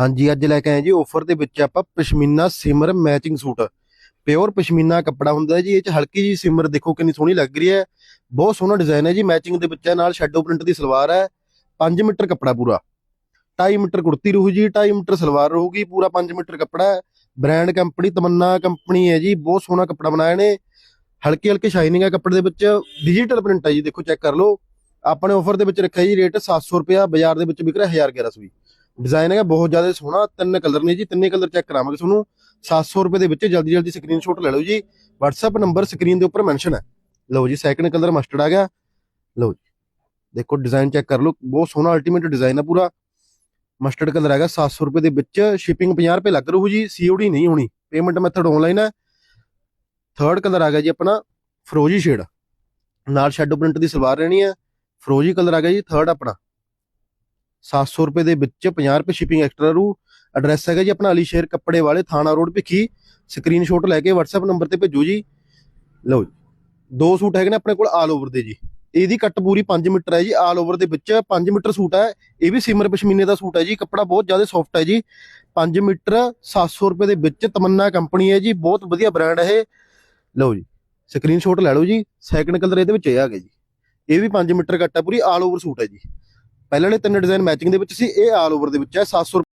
ਹਾਂਜੀ, ਅੱਜ ਲੈ ਕੇ ਆਏ ਜੀ ਆਫਰ ਦੇ ਵਿੱਚ ਆਪਾਂ ਪਸ਼ਮੀਨਾ ਸਿਮਰ ਮੈਚਿੰਗ ਸੂਟ। ਪਿਓਰ ਪਸ਼ਮੀਨਾ ਕੱਪੜਾ ਹੁੰਦਾ ਜੀ, ਇਹ ਚ ਹਲਕੀ ਜੀ ਸਿਮਰ ਦੇਖੋ ਕਿੰਨੀ ਸੋਹਣੀ ਲੱਗ ਰਹੀ ਹੈ। ਬਹੁਤ ਸੋਹਣਾ ਡਿਜ਼ਾਈਨ ਹੈ ਜੀ ਮੈਚਿੰਗ ਦੇ ਵਿੱਚ ਹੈ ਨਾਲ ਸ਼ੈਡੋ ਪ੍ਰਿੰਟ ਦੀ ਸਲਵਾਰ ਹੈ। 5 ਮੀਟਰ ਕੱਪੜਾ ਪੂਰਾ। 2.5 ਮੀਟਰ ਕੁੜਤੀ ਰਹੂ ਜੀ 2.5 ਮੀਟਰ ਸਲਵਾਰ ਰਹੂਗੀ, ਪੂਰਾ 5 ਮੀਟਰ ਕੱਪੜਾ ਹੈ। ਬ੍ਰਾਂਡ ਕੰਪਨੀ ਤਮੰਨਾ ਕੰਪਨੀ ਹੈ ਜੀ, ਬਹੁਤ ਸੋਹਣਾ ਕੱਪੜਾ ਬਣਾਇਆ ਨੇ। ਹਲਕੀ ਹਲਕੀ ਸ਼ਾਈਨਿੰਗ ਹੈ ਕੱਪੜੇ ਦੇ ਵਿੱਚ। ਡਿਜੀਟਲ ਪ੍ਰਿੰਟ ਹੈ ਜੀ, ਦੇਖੋ ਚੈੱਕ ਕਰ ਲਓ। ਆਪਣੇ ਆਫਰ ਦੇ ਵਿੱਚ ਰੱਖਿਆ ਜੀ ਰੇਟ 700 ਰੁਪਿਆ ਬਾਜ਼ਾਰ ਦੇ ਵਿੱਚ ਵਿਕ ਰਿਹਾ 1100 ਵੀ। ਡਿਜ਼ਾਈਨ ਹੈਗਾ ਬਹੁਤ ਜ਼ਿਆਦਾ ਸੋਹਣਾ, ਤਿੰਨ ਕਲਰ ਨੇ ਜੀ, ਤਿੰਨੇ ਕਲਰ ਚੈੱਕ ਕਰਾਵਾਂਗੇ ਤੁਹਾਨੂੰ। 700 ਰੁਪਏ ਦੇ ਵਿੱਚ ਜਲਦੀ ਜਲਦੀ ਸਕਰੀਨਸ਼ਾਟ ਲੈ ਲਓ ਜੀ। WhatsApp ਨੰਬਰ ਸਕਰੀਨ ਦੇ ਉੱਪਰ ਮੈਂਸ਼ਨ ਹੈ। ਲਓ ਜੀ ਸੈਕੰਡ ਕਲਰ ਮਸਟਰਡ ਆ ਗਿਆ। ਲਓ ਜੀ, ਦੇਖੋ ਡਿਜ਼ਾਈਨ ਚੈੱਕ ਕਰ ਲਓ। ਬਹੁਤ ਸੋਹਣਾ ਅਲਟੀਮੇਟ ਡਿਜ਼ਾਈਨ ਹੈ ਪੂਰਾ। ਮਸਟਰਡ ਕਲਰ ਹੈਗਾ 700 ਰੁਪਏ ਦੇ ਵਿੱਚ ਸ਼ਿਪਿੰਗ 50 ਰੁਪਏ ਲੱਗ ਰਹੂ ਜੀ। ਸੀਓਡੀ ਨਹੀਂ ਹੋਣੀ। ਪੇਮੈਂਟ ਮੈਥਡ ਆਨਲਾਈਨ ਹੈ। ਥਰਡ ਕਲਰ ਆ ਗਿਆ ਜੀ ਆਪਣਾ ਫਰੋਜੀ ਸ਼ੇਡ ਨਾਲ ਸ਼ੈਡੋ ਪ੍ਰਿੰਟ ਦੀ ਸਲਵਾਰ ਰਹਿਣੀ ਹੈ। ਫਰੋਜੀ ਕਲਰ ਆ ਗਿਆ ਜੀ ਥਰਡ ਆਪਣਾ। 700 ਰੁਪਏ ਦੇ ਵਿੱਚ 50 ਰੁਪਏ ਸ਼ਿਪਿੰਗ ਐਕਸਟਰਾ ਰੂ ਐਡਰੈਸ ਹੈਗਾ ਜੀ ਆਪਣਾ ਅਲੀ ਸ਼ੇਰ ਕੱਪੜੇ ਵਾਲੇ ਥਾਣਾ ਰੋਡ ਭਿੱਖੀ। ਸਕਰੀਨਸ਼ਾਟ ਲੈ ਕੇ WhatsApp ਨੰਬਰ ਤੇ ਭੇਜੋ ਜੀ। ਲਓ ਜੀ, ਦੋ ਸੂਟ ਹੈਗੇ ਨੇ ਆਪਣੇ ਕੋਲ ਆਲ ਓਵਰ ਦੇ ਜੀ। ਇਹਦੀ ਕੱਟ ਪੂਰੀ 5 ਮੀਟਰ ਹੈ ਜੀ ਆਲ ਓਵਰ ਦੇ ਵਿੱਚ 5 ਮੀਟਰ ਸੂਟ ਹੈ। ਇਹ ਵੀ ਸਿਮਰ ਪਸ਼ਮੀਨੇ ਦਾ ਸੂਟ ਹੈ ਜੀ, ਕੱਪੜਾ ਬਹੁਤ ਜ਼ਿਆਦਾ ਸੌਫਟ ਹੈ ਜੀ। 5 ਮੀਟਰ 700 ਰੁਪਏ ਦੇ ਵਿੱਚ ਤਮੰਨਾ ਕੰਪਨੀ ਹੈ ਜੀ, ਬਹੁਤ ਵਧੀਆ ਬ੍ਰਾਂਡ ਹੈ ਇਹ। ਲਓ ਜੀ ਸਕਰੀਨਸ਼ਾਟ ਲੈ ਲਓ ਜੀ। ਸੈਕੰਡ ਕਲਰ ਇਹਦੇ ਵਿੱਚ ਇਹ ਆ ਗਿਆ ਜੀ। ਇਹ ਵੀ 5 ਮੀਟਰ ਕੱਟ ਹੈ, ਪੂਰੀ ਆਲ ਓਵਰ ਸੂਟ ਹੈ ਜੀ। ਪਹਿਲਾਂ ਵਾਲੇ ਤਿੰਨ ਡਿਜ਼ਾਈਨ ਮੈਚਿੰਗ ਦੇ ਵਿੱਚ ਸੀ, ਇਹ ਆਲ ਓਵਰ ਦੇ ਵਿੱਚ ਹੈ 700